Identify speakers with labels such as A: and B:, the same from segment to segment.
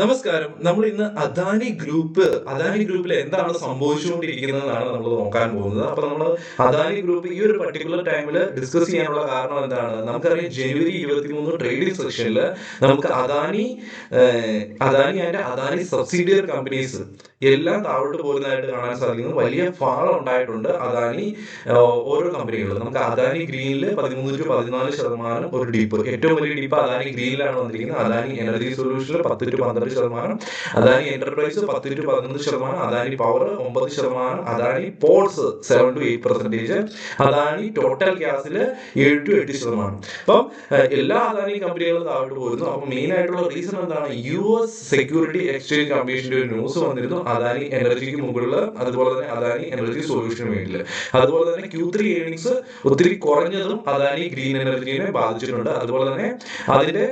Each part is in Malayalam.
A: നമസ്കാരം നമ്മൾ ഇന്ന് അദാനി ഗ്രൂപ്പ് അദാനി ഗ്രൂപ്പിൽ എന്താണ് സംഭവിച്ചുകൊണ്ടിരിക്കുന്നതെന്നാണ് നമ്മൾ നോക്കാൻ പോകുന്നത് അപ്പൊ നമ്മൾ അദാനി ഗ്രൂപ്പ് ഈ ഒരു പർട്ടിക്കുലർ ടൈമിൽ ഡിസ്കസ് ചെയ്യാനുള്ള കാരണം എന്താണ് നമുക്കറിയാം ജനുവരി ഇരുപത്തിമൂന്ന് ട്രേഡിംഗ് സെക്ഷനിൽ നമുക്ക് അദാനി അദാനി അതിന്റെ അദാനി സബ്സിഡിയറി കമ്പനീസ് എല്ലാം താഴോട്ട് പോകുന്നതായിട്ട് കാണാൻ സാധിക്കുന്നു വലിയ ഫാൾ ഉണ്ടായിട്ടുണ്ട് അദാനി ഓരോ കമ്പനികളിലും നമുക്ക് അദാനി ഗ്രീനിൽ പതിമൂന്ന് ടു പതിനാല് ശതമാനം ഒരു ഡീപ്പ് ഏറ്റവും വലിയ ഡീപ്പ് അദാനി ഗ്രീനിലാണ് വന്നിരിക്കുന്നത് അദാനി എനർജി സൊല്യൂഷനിൽ പത്ത് ടു പന്ത്രണ്ട് ശതമാനം അദാനി എന്റർപ്രൈസ് പത്ത് ടു പതിനൊന്ന് ശതമാനം അദാനി പവർ ഒമ്പത് ശതമാനം Adani ports seven to eight percentage Adani total ഗ്യാസിൽ ഏഴ് ടു എട്ട് ശതമാനം അപ്പം എല്ലാ അദാനി കമ്പനികളും താഴോട്ട് പോയിരുന്നു അപ്പം മെയിൻ ആയിട്ടുള്ള റീസൺ എന്താണ് യു എസ് സെക്യൂരിറ്റി എക്സ്ചേഞ്ച് കമ്മീഷന്റെ ഒരു ന്യൂസ് വന്നിരുന്നു അദാനി എനർജിക്ക് മുമ്പുള്ള അതുപോലെ തന്നെ അദാനി എനർജി സൊല്യൂഷന് വേണ്ടിയില്ല അതുപോലെ തന്നെ ക്യൂ ത്രീ ഏണിങ്സ് ഒത്തിരി കുറഞ്ഞതും അദാനി ഗ്രീൻ എനർജിനെ ബാധിച്ചിട്ടുണ്ട് അതുപോലെ തന്നെ അതിന്റെ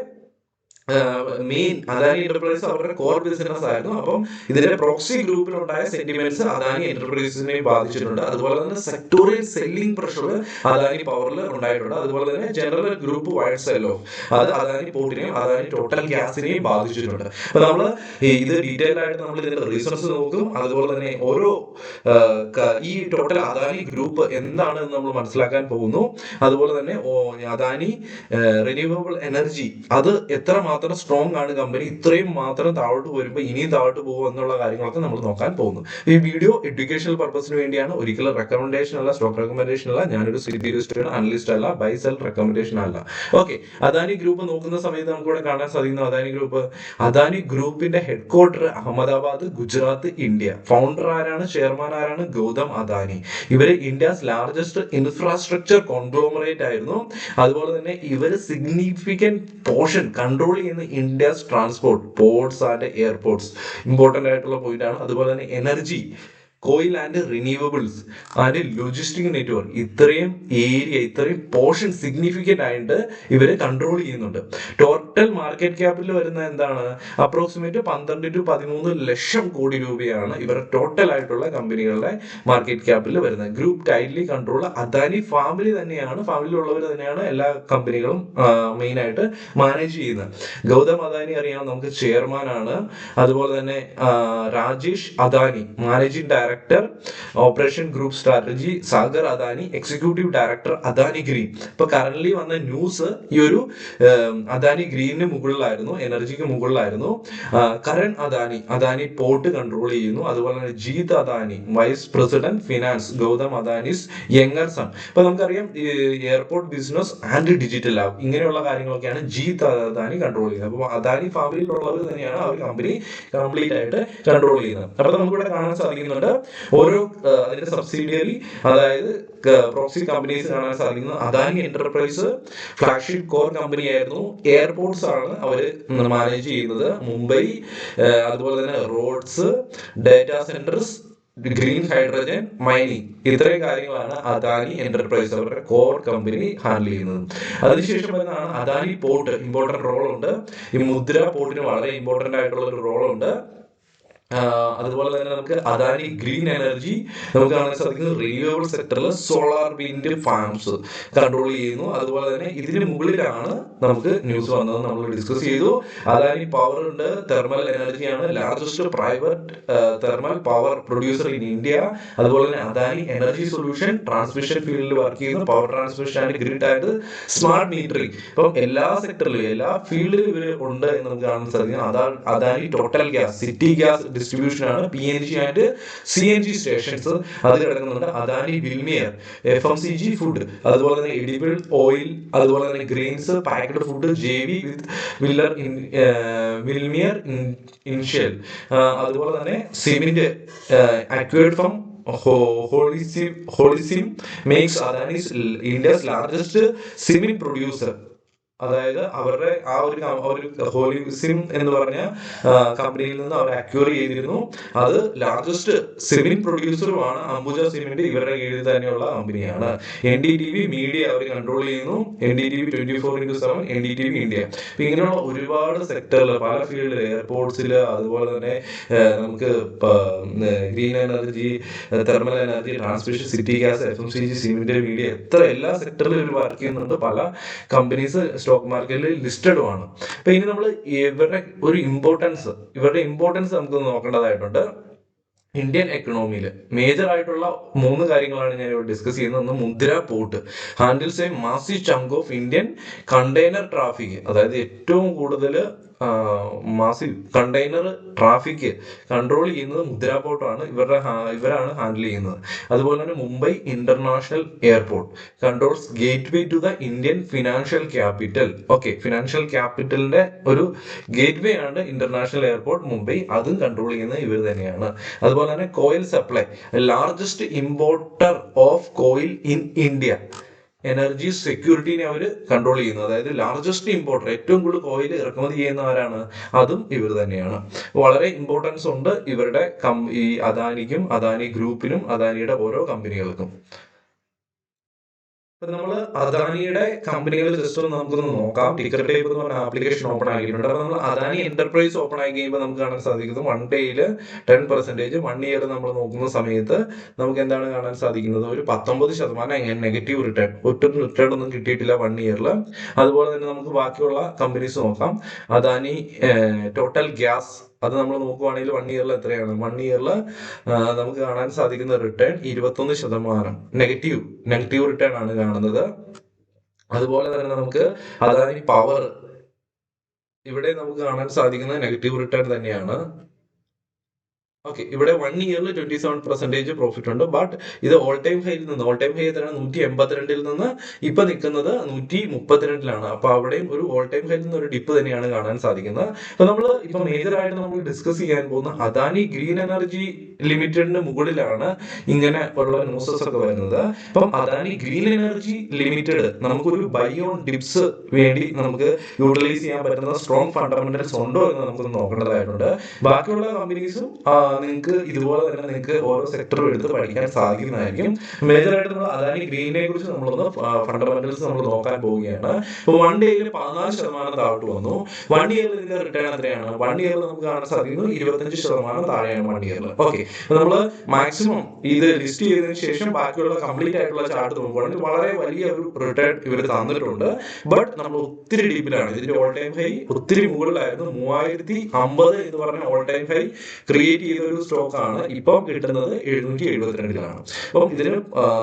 A: മെയിൻ അദാനി എന്റർപ്രൈസ് അവരുടെ കോർ ബിസിനസ് ആയിരുന്നു അപ്പം ഇതിന്റെ പ്രോക്സി ഗ്രൂപ്പിലുണ്ടായ സെന്റിമെന്റ്സ് അദാനി എന്റർപ്രൈസിനെ ബാധിച്ചിട്ടുണ്ട് അതുപോലെ തന്നെ സെക്ടോറിയൽ സെല്ലിംഗ് പ്രഷർ അദാനി പവറിൽ ഉണ്ടായിട്ടുണ്ട് അതുപോലെ തന്നെ ജനറൽ ഗ്രൂപ്പ് വൈഡ് സെല്ലോ അത് അദാനി പോർട്ടിനെയും അദാനി ടോട്ടൽ ഗ്യാസിനെയും ബാധിച്ചിട്ടുണ്ട് അപ്പൊ നമ്മൾ ഇത് ഡീറ്റെയിൽ ആയിട്ട് നമ്മൾ ഇതിന്റെ റീസോഴ്സ് നോക്കും അതുപോലെ തന്നെ ഓരോ ഈ ടോട്ടൽ അദാനി ഗ്രൂപ്പ് എന്താണ് നമ്മൾ മനസ്സിലാക്കാൻ പോകുന്നു അതുപോലെ തന്നെ അദാനി റിന്യൂവബിൾ എനർജി അത് എത്ര മാത്രം സ്ട്രോങ് ആണ് കമ്പനി ഇത്രയും മാത്രം താഴോട്ട് പോരുമ്പോൾ ഇനിയും താഴോട്ട് പോകും എന്നുള്ള കാര്യങ്ങളൊക്കെ നമ്മൾ നോക്കാൻ പോകുന്നു ഈ വീഡിയോ എഡ്യൂക്കേഷണൽ പർപ്പസിന് വേണ്ടിയാണ് ഒരിക്കലും റെക്കമെൻഡേഷൻ അല്ല സ്റ്റോക്ക് റെക്കമെൻഡേഷൻ അല്ല ഞാനൊരു സിറ്റിസ്റ്റ് അനലിസ്റ്റ് അല്ല ബൈ സെൽ റെക്കമെൻഡേഷൻ അല്ല ഓക്കെ അദാനി ഗ്രൂപ്പ് നോക്കുന്ന സമയത്ത് നമുക്ക് ഇവിടെ കാണാൻ സാധിക്കുന്നു അദാനി ഗ്രൂപ്പ് അദാനി ഗ്രൂപ്പിന്റെ headquarter Ahmedabad Gujarat India founder ആരാണ് ചെയർമാൻ ആരാണ് ഗൗതം അദാനി ഇവര് ഇന്ത്യസ് ലാർജസ്റ്റ് ഇൻഫ്രാസ്ട്രക്ചർ കോൺഗ്ലോമറേറ്റ് ആയിരുന്നു അതുപോലെ തന്നെ ഇവര് സിഗ്നിഫിക്കന്റ് പോർഷൻ കൺട്രോൾ ചെയ്യുന്ന India's transport ports and airports important ആയിട്ടുള്ള പോയിന്റ് ആണ് അതുപോലെ തന്നെ energy coal and renewables and logistic network ഇത്രയും ഏരിയ ഇത്രയും പോർഷൻ സിഗ്നിഫിക്കൻ്റ് ആയിട്ട് ഇവർ കൺട്രോൾ ചെയ്യുന്നുണ്ട് ടോട്ടൽ മാർക്കറ്റ് ക്യാപിറ്റൽ വരുന്ന എന്താണ് അപ്രോക്സിമേറ്റ് പന്ത്രണ്ട് ടു പതിമൂന്ന് ലക്ഷം കോടി രൂപയാണ് ഇവരുടെ ടോട്ടൽ ആയിട്ടുള്ള കമ്പനികളുടെ മാർക്കറ്റ് ക്യാപിറ്റൽ വരുന്നത് group tightly control Adani family തന്നെയാണ് ഫാമിലിയിലുള്ളവർ തന്നെയാണ് എല്ലാ കമ്പനികളും മെയിനായിട്ട് മാനേജ് ചെയ്യുന്നത് ഗൗതം അദാനി അറിയാം നമുക്ക് ചെയർമാനാണ് അതുപോലെ തന്നെ Rajesh Adani managing director director operation group strategy Sagar Adani executive director Adani green ഇപ്പൊ കറന്റ് വന്ന ന്യൂസ് ഈ ഒരു അദാനി ഗ്രീനിന് മുകളിലായിരുന്നു എനർജിക്ക് മുകളിലായിരുന്നു കരൺ അദാനി അദാനി പോർട്ട് കൺട്രോൾ ചെയ്യുന്നു അതുപോലെ തന്നെ Jeet Adani vice president finance Gautam Adani's younger son ഇപ്പൊ നമുക്കറിയാം airport business and digital lab ഇങ്ങനെയുള്ള കാര്യങ്ങളൊക്കെയാണ് ജീത് അദാനി കൺട്രോൾ ചെയ്യുന്നത് അപ്പോൾ അദാനി ഫാമിലിയിലുള്ളവർ തന്നെയാണ് ആ ഒരു കമ്പനി കംപ്ലീറ്റ് ആയിട്ട് കൺട്രോൾ ചെയ്യുന്നത് അപ്പൊ നമുക്കിവിടെ കാണാൻ സാധിക്കുന്നുണ്ട് ഓരോ അതിന്റെ സബ്സിഡിയറി അതായത് പ്രോക്സി കമ്പനീസ് കാണാൻ സാധിക്കുന്നത് Adani enterprise flagship core company ആയിരുന്നു എയർപോർട്ട്സ് ആണ് അവർ മാനേജ് ചെയ്യുന്നത് മുംബൈ അതുപോലെ തന്നെ roads data centres green hydrogen mining ഇത്രയും കാര്യങ്ങളാണ് അദാനി എന്റർപ്രൈസ് അവരുടെ കോർ കമ്പനി ഹാൻഡിൽ ചെയ്യുന്നത് അതിനുശേഷം വരുന്നതാണ് അദാനി പോർട്ട് ഇമ്പോർട്ടൻറ്റ് റോൾ ഉണ്ട് ഈ മുദ്ര പോർട്ടിന് വളരെ ഇമ്പോർട്ടൻ്റ് ആയിട്ടുള്ള ഒരു റോൾ ഉണ്ട് അതുപോലെ തന്നെ നമുക്ക് അദാനി ഗ്രീൻ എനർജി നമുക്ക് കാണാൻ സാധിക്കുന്നത് റിന്യൂവബിൾ സെക്ടറിൽ സോളാർ വിൻഡ് ഫാംസ് കൺട്രോൾ ചെയ്യുന്നു അതുപോലെ തന്നെ ഇതിന് മുകളിലാണ് നമുക്ക് ന്യൂസ് വന്നത് നമ്മൾ ഡിസ്കസ് ചെയ്തു അദാനി പവർ ഉണ്ട് തെർമൽ എനർജിയാണ് largest private thermal power producer in India അതുപോലെ തന്നെ അദാനി എനർജി സൊല്യൂഷൻ ട്രാൻസ്മിഷൻ ഫീൽഡിൽ വർക്ക് ചെയ്യുന്നു power transmission and grid and smart metering ഇപ്പം എല്ലാ സെക്ടറിലും എല്ലാ ഫീൽഡിലും ഇവർ ഉണ്ട് എന്ന് നമുക്ക് കാണാൻ സാധിക്കും Adani total gas city gas ഡിസ്ട്രിബ്യൂഷനാണ് P N G and C N G stations അത് കിടക്കുന്നുണ്ട് Adani Wilmar F M C G food അതുപോലെ തന്നെ എഡിബിൾ ഓയിൽ അതുപോലെ തന്നെ grains packed food J V with വില്ലർ വിൽമിയർ ഇൻഷ്യൽ അതുപോലെ തന്നെ സിമിൻ്റെ acquired from Holcim Holcim makes Adani's India's largest cement producer അതായത് അവരുടെ ആ ഒരു ഒരു ഹോലിസിം എന്ന് പറഞ്ഞ കമ്പനിയിൽ നിന്ന് അവർ അക്വയർ ചെയ്തിരുന്നു അത് ലാർജസ്റ്റ് സിമെന്റ് പ്രൊഡ്യൂസറുമാണ് അംബുജ സിമെന്റ് ഇവരുടെ കീഴിൽ തന്നെയുള്ള കമ്പനിയാണ് N D T V media അവർ കൺട്രോൾ ചെയ്യുന്നു N D T V twenty four into seven N D T V India അപ്പം ഇങ്ങനെയുള്ള ഒരുപാട് സെക്ടറിൽ പല ഫീൽഡിൽ എയർപോർട്ട്സിൽ അതുപോലെ തന്നെ നമുക്ക് green energy thermal energy transmission city gas F M C G cement media എത്ര എല്ലാ സെക്ടറിലും ഇവർ വർക്ക് ചെയ്യുന്നുണ്ട് പല കമ്പനീസ് സ്റ്റോക്ക് മാർക്കറ്റിൽ ആണ് അപ്പൊ ഇനി നമ്മൾ ഇവരുടെ ഒരു ഇമ്പോർട്ടൻസ് ഇവരുടെ ഇമ്പോർട്ടൻസ് നമുക്ക് നോക്കേണ്ടതായിട്ടുണ്ട് ഇന്ത്യൻ എക്കണോമിയിൽ മേജർ ആയിട്ടുള്ള മൂന്ന് കാര്യങ്ങളാണ് ഞാൻ ഇവിടെ ഡിസ്കസ് ചെയ്യുന്നത് ഒന്ന് Mundra port handles a massive chunk of Indian container traffic അതായത് ഏറ്റവും കൂടുതൽ മാസി കണ്ടെയ്നർ ട്രാഫിക് കൺട്രോൾ ചെയ്യുന്നത് മുദ്ര പോർട്ടാണ് ഇവരുടെ ഇവരാണ് ഹാൻഡിൽ ചെയ്യുന്നത് അതുപോലെ തന്നെ Mumbai international airport controls gateway to the Indian financial capital okay financial ക്യാപിറ്റലിന്റെ ഒരു ഗേറ്റ് വേ ആണ് ഇന്റർനാഷണൽ എയർപോർട്ട് മുംബൈ അതും കൺട്രോൾ ചെയ്യുന്നത് ഇവർ തന്നെയാണ് അതുപോലെ തന്നെ coal supply largest importer of coal in India energy സെക്യൂരിറ്റിനെ അവർ കൺട്രോൾ ചെയ്യുന്നത് അതായത് ലാർജസ്റ്റ് ഇമ്പോർട്ടർ ഏറ്റവും കൂടുതൽ ഓയിൽ ഇറക്കുമതി ചെയ്യുന്നവരാണ് അതും ഇവർ തന്നെയാണ് വളരെ ഇമ്പോർട്ടൻസ് ഉണ്ട് ഇവരുടെ ഈ അദാനിക്കും അദാനി ഗ്രൂപ്പിനും അദാനിയുടെ ഓരോ കമ്പനികൾക്കും ഇപ്പൊ നമ്മൾ അദാനിയുടെ കമ്പനികൾ ജസ്റ്റ് ഒന്ന് നമുക്കൊന്ന് നോക്കാം ടിക്കറ്റ് ടൈപ്പ് എന്ന് പറഞ്ഞ ആപ്ലിക്കേഷൻ ഓപ്പൺ ആക്കിയിട്ടുണ്ട് അപ്പൊ നമ്മൾ അദാനി എന്റർപ്രൈസ് ഓപ്പൺ ആയി കഴിയുമ്പോൾ നമുക്ക് കാണാൻ സാധിക്കുന്നത് വൺ ഡേയിൽ ടെൻ പെർസെന്റേജ് വൺ ഇയർ നമ്മൾ നോക്കുന്ന സമയത്ത് നമുക്ക് എന്താണ് കാണാൻ സാധിക്കുന്നത് ഒരു പത്തൊമ്പത് ശതമാനം നെഗറ്റീവ് റിട്ടേൺ ഒട്ടും റിട്ടേൺ ഒന്നും കിട്ടിയിട്ടില്ല വൺ ഇയറിൽ അതുപോലെ തന്നെ നമുക്ക് ബാക്കിയുള്ള കമ്പനീസ് നോക്കാം അദാനി ടോട്ടൽ ഗ്യാസ് അത് നമ്മൾ നോക്കുവാണെങ്കിൽ വൺ ഇയറിൽ എത്രയാണ് വൺ ഇയറിൽ നമുക്ക് കാണാൻ സാധിക്കുന്ന റിട്ടേൺ ഇരുപത്തൊന്ന് ശതമാനം നെഗറ്റീവ് നെഗറ്റീവ് റിട്ടേൺ ആണ് കാണുന്നത് അതുപോലെ തന്നെ നമുക്ക് അതായത് പവർ ഇവിടെ നമുക്ക് കാണാൻ സാധിക്കുന്നത് നെഗറ്റീവ് റിട്ടേൺ തന്നെയാണ് ഓക്കെ ഇവിടെ വൺ ഇയറിൽ ട്വന്റി സെവൻ പെർസെന്റേജ് പ്രോഫിറ്റ് ഉണ്ട് ബട്ട് ഇത് ഓൾ ടൈം ഹൈയിൽ നിന്ന് ഓൾ ടൈം ഹൈ എത്രയാണ് നൂറ്റി എൺപത്തിരണ്ടിൽ നിന്ന് ഇപ്പൊ നിൽക്കുന്നത് നൂറ്റി മുപ്പത്തിരണ്ടിലാണ് അപ്പൊ അവിടെയും ഒരു ഓൾ ടൈം ഹൈയിൽ നിന്ന് ഒരു ഡിപ്പ് തന്നെയാണ് കാണാൻ സാധിക്കുന്നത് അപ്പൊ നമ്മൾ ഇപ്പൊ മേജർ ആയിട്ട് നമ്മൾ ഡിസ്കസ് ചെയ്യാൻ പോകുന്ന അദാനി ഗ്രീൻ എനർജി ലിമിറ്റഡിന് മുകളിലാണ് ഇങ്ങനെ ഉള്ള ന്യൂസസ് ഒക്കെ വരുന്നത് അപ്പൊ അദാനി ഗ്രീൻ എനർജി ലിമിറ്റഡ് നമുക്കൊരു ബൈ ഓൺ ഡിപ്സ് വേണ്ടി നമുക്ക് യൂട്ടിലൈസ് ചെയ്യാൻ പറ്റുന്ന സ്ട്രോങ് ഫണ്ടമെന്റൽസ് ഉണ്ടോ എന്ന് നമുക്ക് നോക്കേണ്ടതായിട്ടുണ്ട് ബാക്കിയുള്ള കമ്പനീസും നിങ്ങൾക്ക് ഇതുപോലെ തന്നെ നിങ്ങൾക്ക് ഓരോ സെക്ടറും എടുത്ത് പഠിക്കാൻ സാധിക്കുന്നതായിരിക്കും മേജറായിട്ട് നമ്മൾ അദാനി ഗ്രീനെ കുറിച്ച് നമ്മളൊന്ന് ഫണ്ടമെന്റൽസ് നമ്മൾ നോക്കാൻ പോവുകയാണ് ഇപ്പൊ വൺ ഡേയിൽ പതിനാല് ശതമാനം താഴോട്ട് വന്നു വൺ ഇയറിൽ ഇതിന്റെ റിട്ടേൺ എത്രയാണ് വൺ ഇയറിൽ നമുക്ക് കാണാൻ സാധിക്കുന്നു ഇരുപത്തഞ്ച് ശതമാനം താഴെയാണ് വൺ ഇയറിൽ ഓക്കെ നമ്മൾ മാക്സിമം ഇത് ലിസ്റ്റ് ചെയ്തതിനു ശേഷം ബാക്കിയുള്ള കംപ്ലീറ്റ് ആയിട്ടുള്ള ചാർട്ട് നോക്കുകയാണെങ്കിൽ വളരെ വലിയ ഒരു റിട്ടേൺ ഇവർ തന്നിട്ടുണ്ട് ബട്ട് നമ്മൾ ഒത്തിരി ഡീപ്പിലാണ് ഇതിന്റെ ഓൾ ടൈം ഹൈ ഒത്തിരി മുകളിലായിരുന്നു മൂവായിരത്തി അമ്പത് എന്ന് പറഞ്ഞ ഓൾ ടൈം ഹൈ ക്രിയേറ്റ് ചെയ്ത് ചെയ്തൊരു സ്റ്റോക്ക് ആണ് ഇപ്പം കിട്ടുന്നത് എഴുന്നൂറ്റി എഴുപത്തിരണ്ടിലാണ് അപ്പം ഇതിന്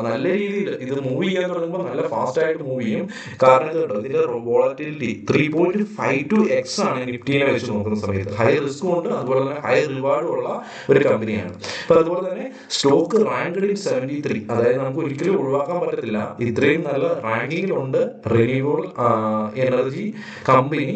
A: നല്ല രീതിയിൽ ഇത് മൂവ് ചെയ്യാൻ തുടങ്ങുമ്പോൾ നല്ല ഫാസ്റ്റ് ആയിട്ട് മൂവ് ചെയ്യും കാരണം ഇത് കേട്ടോ ഇതിന്റെ volatility three point five two x ആണ് നിഫ്റ്റിയിലെ വെച്ച് നോക്കുന്ന സമയത്ത് ഹൈ റിസ്ക് ഉണ്ട് അതുപോലെ തന്നെ ഹൈ റിവാർഡും ഉള്ള ഒരു കമ്പനിയാണ് അപ്പൊ അതുപോലെ തന്നെ stock ranked in seventy three അതായത് നമുക്ക് ഒരിക്കലും ഒഴിവാക്കാൻ പറ്റത്തില്ല ഇത്രയും നല്ല റാങ്കിങ്ങിലുണ്ട് റിന്യൂവൽ എനർജി കമ്പനി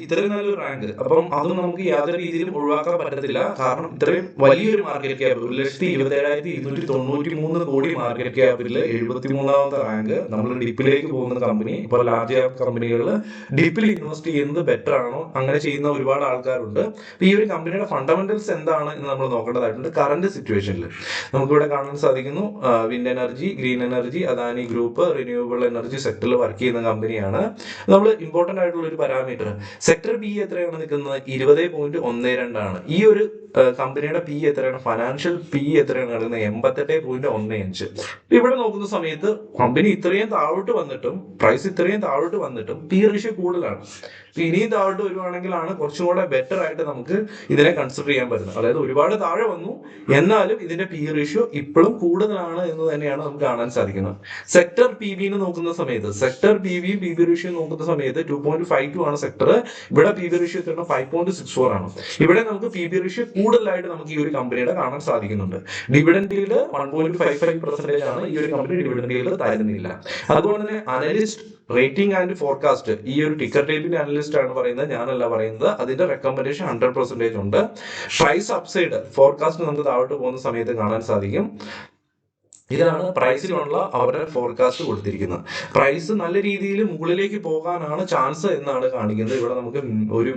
A: ഇത്രയും നല്ലൊരു റാങ്ക് അപ്പം അത് നമുക്ക് യാതൊരു രീതിയിലും ഒഴിവാക്കാൻ പറ്റത്തില്ല കാരണം ഇത്രയും വലിയൊരു മാർക്കറ്റ് ക്യാപ് ഒരു ലക്ഷത്തി ഇരുപത്തേഴായിരത്തി ഇരുന്നൂറ്റി തൊണ്ണൂറ്റി മൂന്ന് കോടി മാർക്കറ്റ് ക്യാപിൽ എഴുപത്തി മൂന്നാമത്തെ റാങ്ക് നമ്മൾ ഡിപ്പിലേക്ക് പോകുന്ന കമ്പനി ഇപ്പോൾ ലാർജ് ക്യാപ് കമ്പനികളിൽ ഡിപ്പിൽ ഇൻവെസ്റ്റ് ചെയ്യുന്നത് ബെറ്റർ ആണോ അങ്ങനെ ചെയ്യുന്ന ഒരുപാട് ആൾക്കാരുണ്ട് ഈ ഒരു കമ്പനിയുടെ ഫണ്ടമെന്റൽസ് എന്താണ് എന്ന് നമ്മൾ നോക്കേണ്ടതായിട്ടുണ്ട് കറന്റ് സിറ്റുവേഷനിൽ നമുക്കിവിടെ കാണാൻ സാധിക്കുന്നു wind energy green energy Adani group renewable energy സെക്ടറിൽ വർക്ക് ചെയ്യുന്ന കമ്പനിയാണ് നമ്മൾ ഇമ്പോർട്ടൻ്റ് ആയിട്ടുള്ള ഒരു പാരാമീറ്റർ സെക്ടർ ബി എത്രയാണ് നിൽക്കുന്നത് ഇരുപത് പോയിന്റ് ഒന്ന് രണ്ടാണ് ഈ ഒരു കമ്പനിയുടെ പി എത്രയാണ് ഫൈനാൻഷ്യൽ പി എത്രയാണ് കിടക്കുന്നത് എൺപത്തെട്ട് പോയിന്റ് ഒന്ന് അഞ്ച് ഇവിടെ നോക്കുന്ന സമയത്ത് കമ്പനി ഇത്രയും താഴോട്ട് വന്നിട്ടും പ്രൈസ് ഇത്രയും താഴോട്ട് വന്നിട്ടും പി റേഷ്യ കൂടുതലാണ് ഇനിയും താഴോട്ട് വരുവാണെങ്കിലാണ് കുറച്ചും കൂടെ ബെറ്റർ ആയിട്ട് നമുക്ക് ഇതിനെ കൺസിഡർ ചെയ്യാൻ പറ്റുന്നത് അതായത് ഒരുപാട് താഴെ വന്നു എന്നാലും ഇതിന്റെ പി റേഷ്യോ ഇപ്പോഴും കൂടുതലാണ് എന്ന് തന്നെയാണ് നമുക്ക് കാണാൻ സാധിക്കുന്നത് സെക്ടർ പി ബിനെ നോക്കുന്ന സമയത്ത് സെക്ടർ പി ബിയും പി ബി റേഷ്യോ നോക്കുന്ന സമയത്ത് ടു പോയിന്റ് ഫൈവ് ടു ആണ് സെക്ടർ ഇവിടെ P B ratio five point six four ആണ് ഇവിടെ നമുക്ക് പി ബി റേഷ്യോ കൂടുതലായിട്ട് നമുക്ക് ഈ ഒരു കമ്പനിയുടെ കാണാൻ സാധിക്കുന്നുണ്ട് ഡിവിഡൻഡിൽ yield one point five five percentage ആണ് ഈ ഒരു കമ്പനി ഡിവിഡൻഡിൽ ഈൽഡ് തരുന്നില്ല അതുപോലെ തന്നെ അനലിസ്റ്റ് റേറ്റിംഗ് ആൻഡ് ഫോർകാസ്റ്റ് ഈ ഒരു ടിക്കർ ടൈപ്പിന്റെ അനലിസ്റ്റ് ആണ് പറയുന്നത് ഞാനല്ല പറയുന്നത് അതിന്റെ റെക്കമെൻഡേഷൻ ഹൺഡ്രഡ് പെർസെന്റേജ് ഉണ്ട് പ്രൈസ് അപ്സൈഡ് ഫോർകാസ്റ്റ് നമുക്ക് താഴോട്ട് പോകുന്ന സമയത്ത് കാണാൻ സാധിക്കും ഇതാണ് പ്രൈസിലുള്ള അവരുടെ ഫോർകാസ്റ്റ് കൊടുത്തിരിക്കുന്നത് പ്രൈസ് നല്ല രീതിയിൽ മുകളിലേക്ക് പോകാനാണ് ചാൻസ് എന്നാണ് കാണിക്കുന്നത് ഇവിടെ നമുക്ക് ഒരു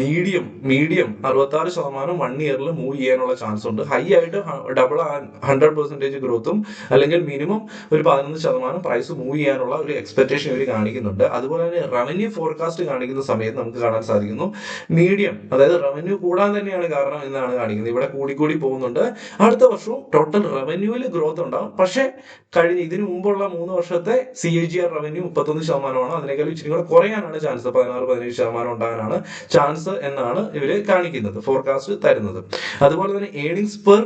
A: മീഡിയം മീഡിയം അറുപത്താറ് ശതമാനം വൺ ഇയറിൽ മൂവ് ചെയ്യാനുള്ള ചാൻസ് ഉണ്ട് ഹൈ ആയിട്ട് ഡബിൾ ഹൺഡ്രഡ് പെർസെൻറ്റേജ് ഗ്രോത്തും അല്ലെങ്കിൽ മിനിമം ഒരു പതിനൊന്ന് ശതമാനം പ്രൈസ് മൂവ് ചെയ്യാനുള്ള ഒരു എക്സ്പെക്ടേഷൻ ഇവർ കാണിക്കുന്നുണ്ട് അതുപോലെ തന്നെ റവന്യൂ ഫോർകാസ്റ്റ് കാണിക്കുന്ന സമയത്ത് നമുക്ക് കാണാൻ സാധിക്കുന്നു മീഡിയം അതായത് റവന്യൂ കൂടാൻ തന്നെയാണ് കാരണം എന്നാണ് കാണിക്കുന്നത് ഇവിടെ കൂടിക്കൂടി പോകുന്നുണ്ട് അടുത്ത വർഷവും ടോട്ടൽ റവന്യൂവിൽ ഗ്രോത്ത് ഉണ്ട് ഉണ്ടാവും പക്ഷെ കഴിഞ്ഞ ഇതിനു മുമ്പുള്ള മൂന്ന് വർഷത്തെ C A G R revenue മുപ്പത്തൊന്ന് ശതമാനമാണ് അതിനേക്കാൾ ഇച്ചിരി കൂടെ കുറയാനാണ് ചാൻസ് പതിനാറ് പതിനേഴ് ശതമാനം ഉണ്ടാകാനാണ് ചാൻസ് എന്നാണ് ഇവര് കാണിക്കുന്നത് ഫോർകാസ്റ്റ് തരുന്നത് അതുപോലെ തന്നെ ഏണിങ്സ് പെർ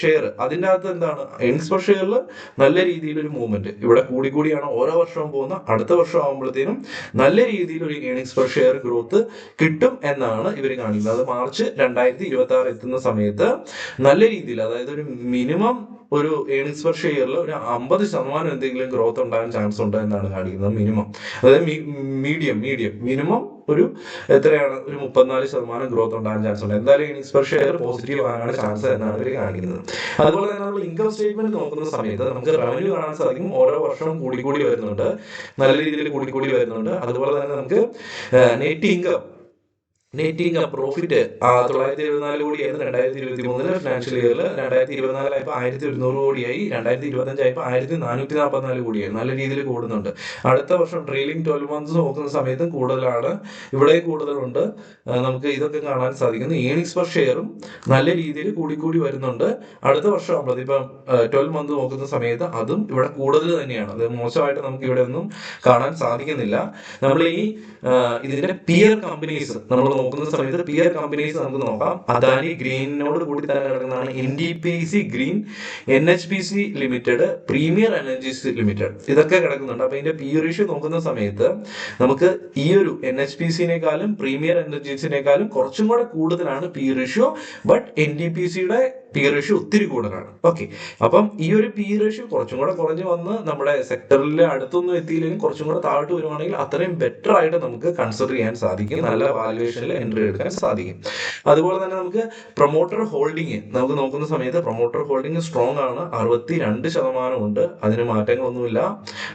A: ഷെയർ അതിൻ്റെ അകത്ത് എന്താണ് ഏണിങ്സ് പെർ ഷെയറിൽ നല്ല രീതിയിലൊരു മൂവ്മെന്റ് ഇവിടെ കൂടി കൂടിയാണ് ഓരോ വർഷവും പോകുന്ന അടുത്ത വർഷം ആകുമ്പോഴത്തേനും നല്ല രീതിയിലൊരു ഒരു ഏണിങ്സ് പെർ ഷെയർ ഗ്രോത്ത് കിട്ടും എന്നാണ് ഇവർ കാണിക്കുന്നത് അത് മാർച്ച് രണ്ടായിരത്തി ഇരുപത്തി ആറ് എത്തുന്ന സമയത്ത് നല്ല രീതിയിൽ അതായത് ഒരു മിനിമം ഒരു ഏണിങ്സ് പെർ ഷെയറിൽ ഒരു അമ്പത് ശതമാനം എന്തെങ്കിലും ഗ്രോത്ത് ഉണ്ടാകാൻ ചാൻസ് ഉണ്ട് എന്നാണ് കാണിക്കുന്നത് മിനിമം അതായത് മീഡിയം മീഡിയം മിനിമം ഒരു എത്രയാണ് ഒരു മുപ്പത്തിനാല് ശതമാനം ഗ്രോത്ത് ഉണ്ടാകാൻ ചാൻസ് ഉണ്ട് എന്തായാലും ഏണിങ്സ് പെർ ഷെയർ പോസിറ്റീവ് ആകാനാണ് ചാൻസ് എന്നാണ് ഇവർ കാണിക്കുന്നത് അതുപോലെ തന്നെ നമ്മൾ ഇൻകം സ്റ്റേറ്റ്മെന്റ് നോക്കുന്ന സമയത്ത് നമുക്ക് റവന്യൂ കാണാൻ സാധിക്കും ഓരോ വർഷവും കൂടി കൂടി വരുന്നുണ്ട് നല്ല രീതിയിൽ കൂടി കൂടി വരുന്നുണ്ട് അതുപോലെ തന്നെ നമുക്ക് നെറ്റ് ഇൻകം നെയ്റ്റിംഗ് പ്രോഫിറ്റ് തൊള്ളായിരത്തി ഇരുപത്തിനാല് കോടിയായിരുന്നു രണ്ടായിരത്തി ഇരുപത്തി മൂന്നില് ഫിനാൻഷ്യൽ ഇയറിൽ രണ്ടായിരത്തി ഇരുപത്തിനാലായപ്പോൾ ആയിരത്തി ഒരുന്നൂറ് കോടിയായി രണ്ടായിരത്തി ഇരുപത്തഞ്ചായപ്പോൾ ആയിരത്തി നാനൂറ്റി നാൽപ്പത്തിനാല് കോടിയായി നല്ല രീതിയിൽ കൂടുന്നുണ്ട് അടുത്ത വർഷം ട്രെയിലിംഗ് ട്വൽവ് മന്ത്സ് നോക്കുന്ന സമയത്തും കൂടുതലാണ് ഇവിടെ കൂടുതലുണ്ട് നമുക്ക് ഇതൊക്കെ കാണാൻ സാധിക്കുന്നു ഏണിങ്സ് പെർ ഷെയറും നല്ല രീതിയിൽ കൂടിക്കൂടി വരുന്നുണ്ട് അടുത്ത വർഷം ആവുമ്പോൾ ഇപ്പം ട്വൽവ് മന്ത് നോക്കുന്ന സമയത്ത് അതും ഇവിടെ കൂടുതൽ തന്നെയാണ് അത് മോശമായിട്ട് നമുക്ക് ഇവിടെ ഒന്നും കാണാൻ സാധിക്കുന്നില്ല നമ്മൾ ഈ ഇതിന്റെ പിയർ കമ്പനീസ് നമ്മൾ നോക്കുന്ന സമയത്ത് പിയർ കമ്പനീസ് നമുക്ക് നോക്കാം അദാനി ഗ്രീനോട് കൂടി തന്നെ കിടക്കുന്നതാണ് N D P C green N H P C limited premier energies limited ഇതൊക്കെ കിടക്കുന്നുണ്ട് അപ്പൊ ഇതിന്റെ പിയർ ഇഷ്യൂ നോക്കുന്ന സമയത്ത് നമുക്ക് ഈ ഒരു എൻ എച്ച് പി സിനേക്കാളും പ്രീമിയർ എനർജീസിനേക്കാളും കുറച്ചും കൂടെ കൂടുതലാണ് peer issue but N D P സിയുടെ പി റേഷ്യോ ഒത്തിരി കൂടുതലാണ് ഓക്കെ അപ്പം ഈ ഒരു പി റേഷ്യോ കുറച്ചും കൂടെ കുറഞ്ഞ് വന്ന് നമ്മുടെ സെക്ടറിൽ അടുത്തൊന്നും എത്തിയില്ലെങ്കിൽ കുറച്ചും കൂടെ താഴ്ത്തു വരുവാണെങ്കിൽ അത്രയും ബെറ്റർ ആയിട്ട് നമുക്ക് കൺസിഡർ ചെയ്യാൻ സാധിക്കും നല്ല വാല്യുവേഷനിൽ എൻട്രി എടുക്കാൻ സാധിക്കും അതുപോലെ തന്നെ നമുക്ക് പ്രൊമോട്ടർ ഹോൾഡിംഗ് നമുക്ക് നോക്കുന്ന സമയത്ത് പ്രൊമോട്ടർ ഹോൾഡിംഗ് സ്ട്രോങ് ആണ് അറുപത്തി രണ്ട് ശതമാനം ഉണ്ട് അതിന് മാറ്റങ്ങളൊന്നുമില്ല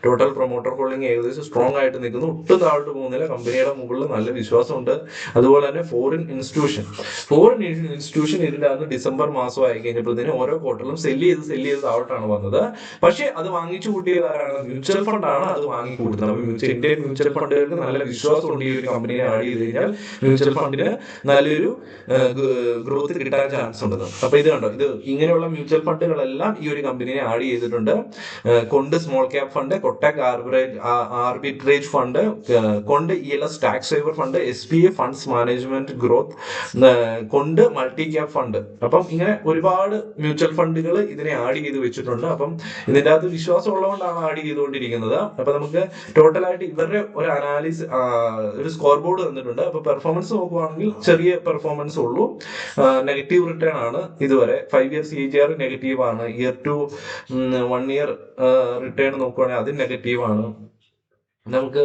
A: ടോട്ടൽ പ്രൊമോട്ടർ ഹോൾഡിംഗ് ഏകദേശം സ്ട്രോങ് ആയിട്ട് നിൽക്കുന്നു ഒട്ടും താഴ്ത്തു പോകുന്നില്ല കമ്പനിയുടെ മുകളിൽ നല്ല വിശ്വാസമുണ്ട് അതുപോലെ തന്നെ ഫോറിൻ ഇൻസ്റ്റിറ്റ്യൂഷൻ ഫോറിൻ ഇൻസ്റ്റിറ്റ്യൂഷൻ ഇതിൻ്റെ ഡിസംബർ മാസം ആയി കഴിഞ്ഞപ്പോഴത്തേന് ഓരോ ക്വാർട്ടറിലും സെല്ല് ചെയ്ത് സെല്ല് ചെയ്ത് താഴോട്ടാണ് വന്നത് പക്ഷേ അത് വാങ്ങിച്ചു കൂട്ടിയത് ആരാണ് മ്യൂച്വൽ ഫണ്ടാണ് അത് വാങ്ങി കൂട്ടുന്നത് അപ്പൊ മ്യൂച്വൽ ഇന്ത്യൻ മ്യൂച്വൽ ഫണ്ടുകൾക്ക് നല്ല വിശ്വാസം ഉണ്ട് ഈ ഒരു കമ്പനിയെ ആഡ് ചെയ്ത് കഴിഞ്ഞാൽ മ്യൂച്വൽ ഫണ്ടിന് നല്ലൊരു ഗ്രോത്ത് കിട്ടാൻ ചാൻസ് ഉണ്ട് അപ്പൊ ഇത് കണ്ടോ ഇത് ഇങ്ങനെയുള്ള മ്യൂച്വൽ ഫണ്ടുകളെല്ലാം ഈ ഒരു കമ്പനിയെ ആഡ് ചെയ്തിട്ടുണ്ട് കൊണ്ട് small cap fund Kotak arbitrage arbitrage fund കൊണ്ട് E L S tax saver fund S B A funds management growth കൊണ്ട് മൾട്ടി ക്യാപ് ഫണ്ട് അപ്പം ഇങ്ങനെ ഒരുപാട് മ്യൂച്വൽ ഫണ്ടുകൾ ഇതിനെ ആഡ് ചെയ്ത് വെച്ചിട്ടുണ്ട് അപ്പം ഇതിൻ്റെ അകത്ത് വിശ്വാസം ഉള്ളതുകൊണ്ടാണ് ആഡ് ചെയ്തുകൊണ്ടിരിക്കുന്നത് അപ്പൊ നമുക്ക് ടോട്ടലായിട്ട് ഇവരുടെ ഒരു അനാലിസ് ഒരു സ്കോർ ബോർഡ് തന്നിട്ടുണ്ട് അപ്പൊ പെർഫോമൻസ് നോക്കുവാണെങ്കിൽ ചെറിയ പെർഫോമൻസ് ഉള്ളൂ നെഗറ്റീവ് റിട്ടേൺ ആണ് ഇതുവരെ five year C G R negative ആണ് year to one year return നോക്കുവാണെങ്കിൽ അത് നെഗറ്റീവ് ആണ് നമുക്ക്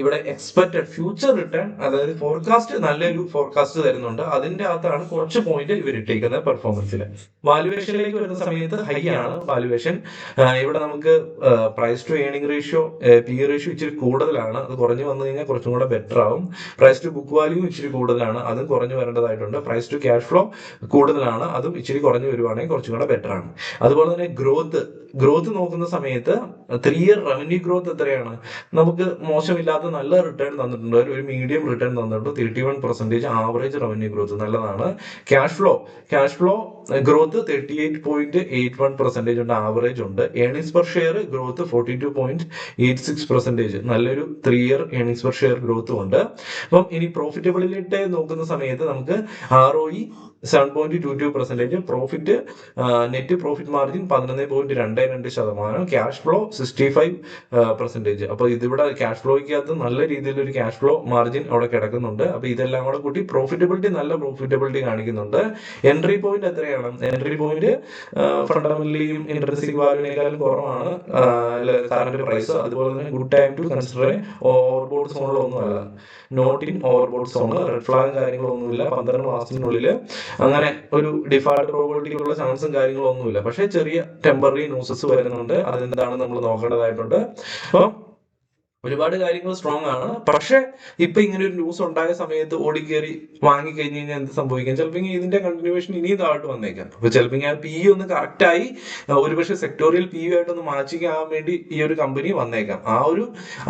A: ഇവിടെ എക്സ്പെക്റ്റഡ് ഫ്യൂച്ചർ റിട്ടേൺ അതായത് ഫോർകാസ്റ്റ് നല്ലൊരു ഫോർകാസ്റ്റ് തരുന്നുണ്ട് അതിന്റെ അകത്താണ് കുറച്ച് പോയിന്റ് ഇവർ ഇട്ടേക്കുന്നത് പെർഫോമൻസിൽ വാലുവേഷനിലേക്ക് വരുന്ന സമയത്ത് ഹൈ ആണ് വാലുവേഷൻ ഇവിടെ നമുക്ക് price to earning ratio P ratio ഇച്ചിരി കൂടുതലാണ് അത് കുറഞ്ഞു വന്നു കഴിഞ്ഞാൽ കുറച്ചും കൂടെ ബെറ്റർ ആവും പ്രൈസ് ടു ബുക്ക് വാല്യൂ ഇച്ചിരി കൂടുതലാണ് അതും കുറഞ്ഞു വരേണ്ടതായിട്ടുണ്ട് പ്രൈസ് ടു ക്യാഷ് ഫ്ലോ കൂടുതലാണ് അതും ഇച്ചിരി കുറഞ്ഞു വരുവാണെങ്കിൽ കുറച്ചും കൂടെ ബെറ്റർ ആണ് അതുപോലെ തന്നെ ഗ്രോത്ത് ഗ്രോത്ത് നോക്കുന്ന സമയത്ത് ത്രീ ഇയർ റവന്യൂ ഗ്രോത്ത് എത്രയാണ് നമുക്ക് മോശമില്ലാത്ത നല്ല റിട്ടേൺ തന്നിട്ടുണ്ട് ഒരു മീഡിയം റിട്ടേൺ തന്നിട്ടുണ്ട് thirty one percentage average revenue growth നല്ലതാണ് cash flow cash flow growth thirty eight point eight one percentage ഉണ്ട് ആവറേജ് ഉണ്ട് earnings per share growth forty two point eight six percentage നല്ലൊരു three year earnings per share ഗ്രോത്തും ഉണ്ട് അപ്പം ഇനി പ്രോഫിറ്റബിലിറ്റി നോക്കുന്ന സമയത്ത് നമുക്ക് R O E seven point two two percentage profit net profit margin പതിനൊന്ന് പോയിന്റ് രണ്ട് രണ്ട് ശതമാനം cash flow sixty five percentage അപ്പോൾ ഇതിവിടെ ക്യാഷ് ഫ്ലോയ്ക്കകത്ത് നല്ല രീതിയിൽ ഒരു ക്യാഷ് ഫ്ലോ മാർജിൻ അവിടെ കിടക്കുന്നുണ്ട് അപ്പോൾ ഇതെല്ലാം കൂടെ കൂട്ടി പ്രോഫിറ്റബിലിറ്റി നല്ല പ്രോഫിറ്റബിലിറ്റി കാണിക്കുന്നുണ്ട് എൻട്രി പോയിന്റ് എത്രയാണ് എൻട്രി പോയിന്റ് ഫണ്ടമെന്റലിയും ഇൻട്രൻസിക് വാല്യൂനേക്കാളും കുറവാണ് സാറിന്റെ പ്രൈസ് അതുപോലെ തന്നെ good time to consider overbought സോണിലൊന്നും അല്ല not in overbought zone red flag കാര്യങ്ങളൊന്നുമില്ല പന്ത്രണ്ട് മാസത്തിനുള്ളിൽ അങ്ങനെ ഒരു ഡിഫാൾട്ട് പ്രോബിലിറ്റിക്കുള്ള ചാൻസും കാര്യങ്ങളൊന്നുമില്ല പക്ഷേ ചെറിയ ടെമ്പററി ന്യൂസസ് വരുന്നുണ്ട് അതെന്താണ് നമ്മൾ നോക്കേണ്ടതായിട്ടുണ്ട് അപ്പം ഒരുപാട് കാര്യങ്ങൾ സ്ട്രോങ് ആണ് പക്ഷെ ഇപ്പൊ ഇങ്ങനെ ഒരു ന്യൂസ് ഉണ്ടായ സമയത്ത് ഓടിക്കേറി വാങ്ങി കഴിഞ്ഞ് കഴിഞ്ഞാൽ എന്ത് സംഭവിക്കാം ചിലപ്പോൾ ഇതിന്റെ കണ്ടിന്യൂവേഷൻ ഇനി ഇതായിട്ട് വന്നേക്കാം അപ്പൊ ചിലപ്പോൾ ഞാൻ പി e ഒന്ന് കറക്റ്റ് ആയി ഒരുപക്ഷെ സെക്ടോറിയൽ പി ആയിട്ടൊന്ന് മാച്ചിക്കാൻ വേണ്ടി ഈ ഒരു കമ്പനി വന്നേക്കാം ആ ഒരു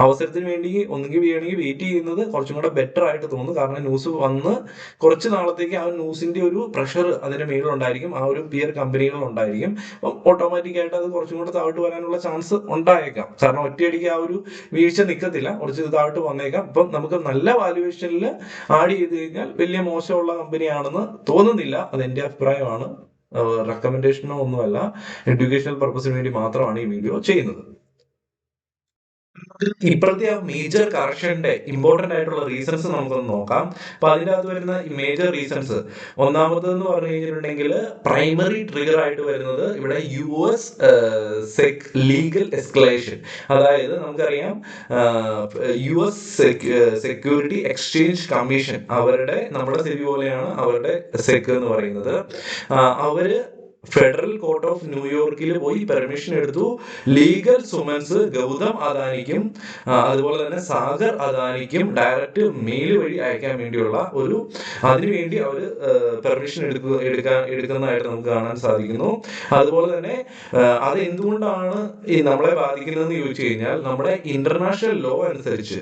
A: അവസരത്തിന് വേണ്ടി ഒന്നുകിൽ വേണമെങ്കിൽ വെയിറ്റ് ചെയ്യുന്നത് കുറച്ചും കൂടെ ബെറ്റർ ആയിട്ട് തോന്നുന്നു കാരണം ന്യൂസ് വന്ന് കുറച്ച് നാളത്തേക്ക് ആ ന്യൂസിന്റെ ഒരു പ്രഷർ അതിന്റെ ഉണ്ടായിരിക്കും ആ ഒരു പിയർ കമ്പനികൾ ഉണ്ടായിരിക്കും അപ്പം ഓട്ടോമാറ്റിക് ആയിട്ട് അത് കുറച്ചും കൂടെ താഴ്ത്തു വരാനുള്ള ചാൻസ് ഉണ്ടായേക്കാം കാരണം ഒറ്റയടിക്ക് ആ ഒരു വീഴ്ച നിൽക്കത്തില്ല കുറച്ച് ഇതായിട്ട് വന്നേക്കാം ഇപ്പം നമുക്ക് നല്ല വാല്യുവേഷനിൽ ആഡ് ചെയ്ത് കഴിഞ്ഞാൽ വലിയ മോശമുള്ള കമ്പനിയാണെന്ന് തോന്നുന്നില്ല അതെന്റെ അഭിപ്രായമാണ് റെക്കമെൻഡേഷനോ ഒന്നുമല്ല എഡ്യൂക്കേഷണൽ പർപ്പസിന് വേണ്ടി മാത്രമാണ് ഈ വീഡിയോ ചെയ്യുന്നത് ഇപ്പോഴത്തെ ആ മേജർ കറക്ഷന്റെ ഇമ്പോർട്ടന്റ് ആയിട്ടുള്ള റീസൺസ് നമുക്കൊന്ന് നോക്കാം അപ്പൊ അതിനകത്ത് വരുന്ന മേജർ റീസൺസ് ഒന്നാമത് എന്ന് പറഞ്ഞു കഴിഞ്ഞിട്ടുണ്ടെങ്കിൽ പ്രൈമറി ട്രിഗർ ആയിട്ട് വരുന്നത് ഇവിടെ U S SEC legal escalation അതായത് നമുക്കറിയാം U S security exchange commission അവരുടെ നമ്മുടെ സ്ഥിതി പോലെയാണ് അവരുടെ സെക് എന്ന് പറയുന്നത് അവര് ഫെഡറൽ കോർട്ട് ഓഫ് ന്യൂയോർക്കിൽ പോയി പെർമിഷൻ എടുത്തു ലീഗൽ സുമൻസ് ഗൗതം അദാനിക്കും അതുപോലെ തന്നെ സാഗർ അദാനിക്കും ഡയറക്റ്റ് മെയിൽ വഴി അയക്കാൻ വേണ്ടിയുള്ള ഒരു അതിനുവേണ്ടി അവർ പെർമിഷൻ എടുക്കുക എടുക്കാൻ എടുക്കുന്നതായിട്ട് നമുക്ക് കാണാൻ സാധിക്കുന്നു അതുപോലെ തന്നെ അത് എന്തുകൊണ്ടാണ് ഈ നമ്മളെ ബാധിക്കുന്നതെന്ന് ചോദിച്ചു കഴിഞ്ഞാൽ നമ്മുടെ ഇന്റർനാഷണൽ ലോ അനുസരിച്ച്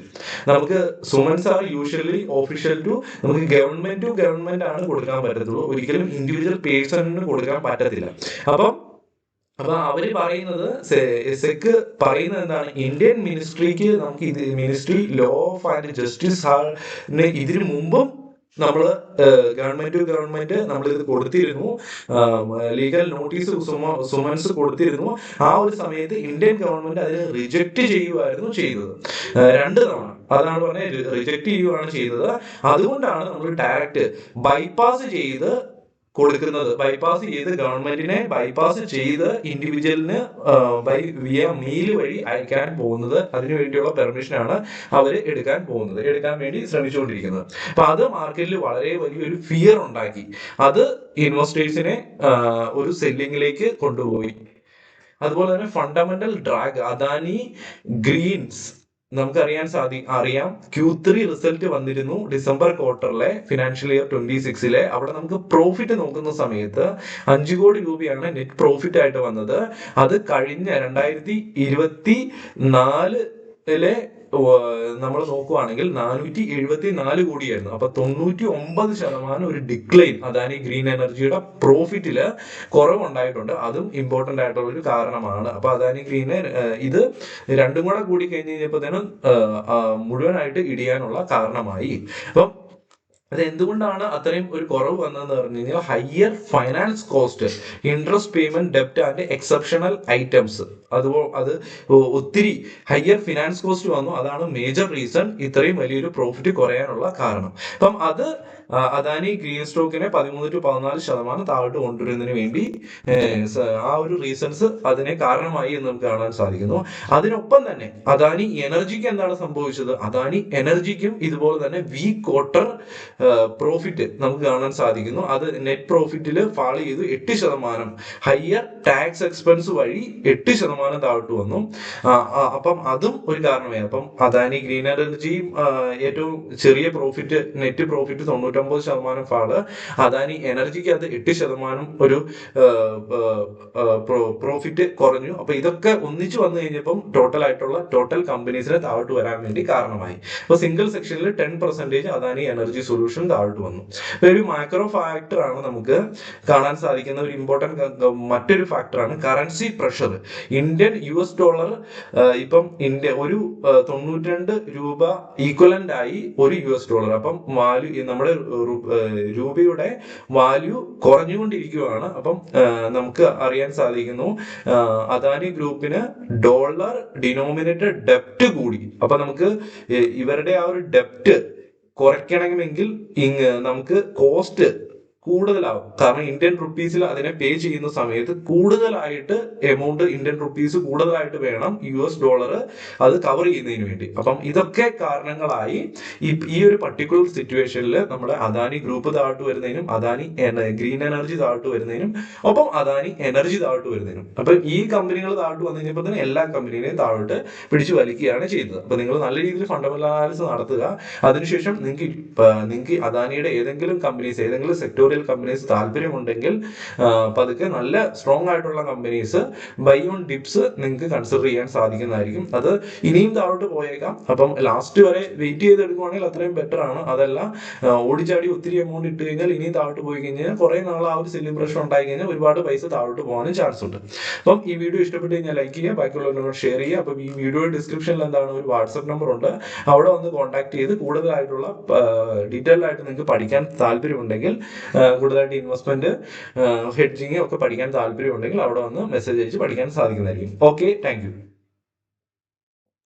A: നമുക്ക് summons are usually official to നമുക്ക് ഗവൺമെന്റ് ടു ഗവൺമെന്റ് ആണ് കൊടുക്കാൻ പറ്റത്തുള്ളൂ ഒരിക്കലും ഇൻഡിവിജ്വൽ പേഴ്സണിന് കൊടുക്കാൻ പറ്റത്തില്ല പറ്റത്തില്ല അപ്പം അപ്പൊ അവര് പറയുന്നത് സെക്ക് പറയുന്നത് എന്താണ് ഇന്ത്യൻ മിനിസ്ട്രിക്ക് നമുക്ക് ഇത് ministry law of and justice ഇതിനു മുമ്പും നമ്മൾ ഗവൺമെന്റ് ടു ഗവൺമെന്റ് നമ്മൾ ഇത് കൊടുത്തിരുന്നു ലീഗൽ നോട്ടീസ് സുമൻസ് കൊടുത്തിരുന്നു ആ ഒരു സമയത്ത് ഇന്ത്യൻ ഗവൺമെന്റ് അതിനെ റിജക്റ്റ് ചെയ്യുമായിരുന്നു ചെയ്തത് രണ്ട് തവണ അതാണ് പറഞ്ഞത് റിജക്റ്റ് ചെയ്യുകയാണ് ചെയ്തത് അതുകൊണ്ടാണ് നമ്മൾ ഡയറക്റ്റ് ബൈപ്പാസ് ചെയ്ത് കൊടുക്കുന്നത് ബൈപ്പാസ് ചെയ്ത് ഗവൺമെന്റിനെ ബൈപ്പാസ് ചെയ്ത് ഇൻഡിവിജ്വലിന് ബൈ വിയ മെയിൽ വഴി അയക്കാൻ പോകുന്നത് അതിനു വേണ്ടിയുള്ള പെർമിഷനാണ് അവർ എടുക്കാൻ പോകുന്നത് എടുക്കാൻ വേണ്ടി ശ്രമിച്ചുകൊണ്ടിരിക്കുന്നത് അപ്പൊ അത് മാർക്കറ്റിൽ വളരെ വലിയൊരു ഫിയർ ഉണ്ടാക്കി അത് ഇൻവെസ്റ്റേഴ്സിനെ ഒരു സെല്ലിങ്ങിലേക്ക് കൊണ്ടുപോയി അതുപോലെ തന്നെ ഫണ്ടമെന്റൽ ഡ്രാഗ് അദാനി ഗ്രീൻസ് നമുക്ക് അറിയാൻ സാധി അറിയാം ക്യൂ ത്രീ റിസൾട്ട് വന്നിരുന്നു ഡിസംബർ ക്വാർട്ടറിലെ ഫിനാൻഷ്യൽ ഇയർ ട്വന്റി സിക്സിലെ അവിടെ നമുക്ക് പ്രോഫിറ്റ് നോക്കുന്ന സമയത്ത് അഞ്ച് കോടി രൂപയാണ് നെറ്റ് പ്രോഫിറ്റ് ആയിട്ട് വന്നത് അത് കഴിഞ്ഞ രണ്ടായിരത്തി ഇരുപത്തി നാല് ലെ നമ്മൾ നോക്കുവാണെങ്കിൽ നാനൂറ്റി എഴുപത്തി നാല് കോടിയായിരുന്നു അപ്പൊ തൊണ്ണൂറ്റി ഒമ്പത് ശതമാനം ഒരു ഡിക്ലൈൻ അദാനി ഗ്രീൻ എനർജിയുടെ പ്രോഫിറ്റില് കുറവുണ്ടായിട്ടുണ്ട് അതും ഇമ്പോർട്ടന്റ് ആയിട്ടുള്ള ഒരു കാരണമാണ് അപ്പൊ അദാനി ഗ്രീന് ഇത് രണ്ടും കൂടെ കൂടി കഴിഞ്ഞ് കഴിഞ്ഞപ്പോൾ തന്നെ മുഴുവനായിട്ട് ഇടിയാനുള്ള കാരണമായി അപ്പം അത് എന്തുകൊണ്ടാണ് അത്രയും ഒരു കുറവ് വന്നതെന്ന് പറഞ്ഞു കഴിഞ്ഞാൽ higher finance cost interest payment ഡെപ്റ്റ് ആൻഡ് എക്സെപ്ഷണൽ ഐറ്റംസ് അത് അത് ഒത്തിരി ഹയർ ഫിനാൻസ് കോസ്റ്റ് വന്നു അതാണ് മേജർ റീസൺ ഇത്രയും വലിയൊരു പ്രോഫിറ്റ് കുറയാനുള്ള കാരണം അപ്പം അത് അദാനി ഗ്രീൻ സ്റ്റോക്കിനെ പതിമൂന്ന് ടു പതിനാല് ശതമാനം താഴോട്ട് കൊണ്ടുവരുന്നതിന് വേണ്ടി ആ ഒരു റീസൺസ് അതിനെ കാരണമായി എന്ന് നമുക്ക് കാണാൻ സാധിക്കുന്നു അതിനൊപ്പം തന്നെ അദാനി എനർജിക്ക് എന്താണ് സംഭവിച്ചത് അദാനി എനർജിക്കും ഇതുപോലെ തന്നെ വി ക്വാർട്ടർ പ്രോഫിറ്റ് നമുക്ക് കാണാൻ സാധിക്കുന്നു അത് നെറ്റ് പ്രോഫിറ്റിൽ ഫാൾ ചെയ്തു എട്ട് ശതമാനം ഹയർ ടാക്സ് എക്സ്പെൻസ് വഴി എട്ട് ശതമാനം താഴോട്ട് വന്നു അപ്പം അതും ഒരു കാരണമായി അപ്പം അദാനി ഗ്രീൻ എനർജിയും ഏറ്റവും ചെറിയ പ്രോഫിറ്റ് നെറ്റ് പ്രോഫിറ്റ് തൊണ്ണൂറ്റി തൊണ്ണൂറ്റൊമ്പത് ശതമാനം ഫാള് അദാനി എനർജിക്ക് അത് എട്ട് ശതമാനം ഒരു പ്രോഫിറ്റ് കുറഞ്ഞു അപ്പൊ ഇതൊക്കെ ഒന്നിച്ചു വന്നു കഴിഞ്ഞപ്പം ടോട്ടൽ ആയിട്ടുള്ള ടോട്ടൽ കമ്പനീസിന് താഴോട്ട് വരാൻ വേണ്ടി കാരണമായി അപ്പൊ സിംഗിൾ സെക്ഷനിൽ ten percentage Adani energy solution താഴോട്ട് വന്നു ഒരു മാക്രോ ഫാക്ടർ ആണ് നമുക്ക് കാണാൻ സാധിക്കുന്ന ഒരു ഇമ്പോർട്ടൻറ്റ് മറ്റൊരു ഫാക്ടറാണ് currency pressure Indian U S dollar ഇപ്പം ഇന്ത്യ ഒരു തൊണ്ണൂറ്റി രൂപ ഈക്വലന്റ് ആയി ഒരു യു എസ് ഡോളർ അപ്പം വാല്യൂ നമ്മുടെ രൂപയുടെ വാല്യൂ കുറഞ്ഞുകൊണ്ടിരിക്കുകയാണ് അപ്പം നമുക്ക് അറിയാൻ സാധിക്കുന്നു അദാനി ഗ്രൂപ്പിന് ഡോളർ ഡിനോമിനേറ്റഡ് ഡെപ്റ്റ് കൂടി അപ്പൊ നമുക്ക് ഇവരുടെ ആ ഒരു ഡെപ്റ്റ് കുറയ്ക്കണമെങ്കിൽ നമുക്ക് കോസ്റ്റ് കൂടുതലാവും കാരണം ഇന്ത്യൻ റുപ്പീസിൽ അതിനെ പേ ചെയ്യുന്ന സമയത്ത് കൂടുതലായിട്ട് എമൗണ്ട് ഇന്ത്യൻ റുപ്പീസ് കൂടുതലായിട്ട് വേണം യു എസ് ഡോളർ അത് കവർ ചെയ്യുന്നതിന് വേണ്ടി അപ്പം ഇതൊക്കെ കാരണങ്ങളായി ഈ ഒരു പർട്ടിക്കുലർ സിറ്റുവേഷനിൽ നമ്മുടെ അദാനി ഗ്രൂപ്പ് താഴ്ത്തു വരുന്നതിനും അദാനി ഗ്രീൻ എനർജി താഴ്ത്തു വരുന്നതിനും ഒപ്പം അദാനി എനർജി താഴ്ത്തു വരുന്നതിനും അപ്പം ഈ കമ്പനികൾ താഴ്ത്തു വന്നു കഴിഞ്ഞപ്പോൾ തന്നെ എല്ലാ കമ്പനികളെയും താഴോട്ട് പിടിച്ചു വലിക്കുകയാണ് ചെയ്തത് അപ്പം നിങ്ങൾ നല്ല രീതിയിൽ ഫണ്ടമെന്റൽ അനാലിസിസ് നടത്തുക അതിനുശേഷം നിങ്ങൾക്ക് നിങ്ങൾക്ക് അദാനിയുടെ ഏതെങ്കിലും കമ്പനീസ് ഏതെങ്കിലും സെക്ടർ കൂടുതൽ കമ്പനീസ് താല്പര്യമുണ്ടെങ്കിൽ പതുക്കെ നല്ല സ്ട്രോങ് ആയിട്ടുള്ള കമ്പനീസ് ബൈ ഓൺ ഡിപ്സ് നിങ്ങൾക്ക് കൺസിഡർ ചെയ്യാൻ സാധിക്കുന്നതായിരിക്കും അത് ഇനിയും താഴോട്ട് പോയേക്കാം അപ്പം ലാസ്റ്റ് വരെ വെയിറ്റ് ചെയ്തെടുക്കുവാണെങ്കിൽ അത്രയും ബെറ്റർ ആണ് അതല്ല ഓടിച്ചാടി ഒത്തിരി എമൗണ്ട് ഇട്ട് കഴിഞ്ഞാൽ ഇനിയും താഴോട്ട് പോയി കഴിഞ്ഞാൽ കുറെ നാൾ ആ ഒരു സെലിബ്രേഷൻ ഉണ്ടായി കഴിഞ്ഞാൽ ഒരുപാട് പൈസ താഴോട്ട് പോകാനും ചാൻസ് ഉണ്ട് അപ്പം ഈ വീഡിയോ ഇഷ്ടപ്പെട്ട് കഴിഞ്ഞാൽ ലൈക്ക് ചെയ്യുക ബാക്കിയുള്ളവരോട് ഷെയർ ചെയ്യുക അപ്പം ഈ വീഡിയോ ഡിസ്ക്രിപ്ഷനിൽ എന്താണ് ഒരു വാട്സപ്പ് നമ്പർ ഉണ്ട് അവിടെ വന്ന് കോൺടാക്ട് ചെയ്ത് കൂടുതലായിട്ടുള്ള ഡീറ്റെയിൽ ആയിട്ട് നിങ്ങൾക്ക് പഠിക്കാൻ താല്പര്യമുണ്ടെങ്കിൽ കൂടുതലായിട്ട് ഇൻവെസ്റ്റ്മെന്റ് ഹെഡ്ജിങ് ഒക്കെ പഠിക്കാൻ ഉണ്ടെങ്കിൽ അവിടെ വന്ന് മെസ്സേജ് അയച്ച് പഠിക്കാൻ സാധിക്കുന്നതായിരിക്കും ഓക്കെ താങ്ക്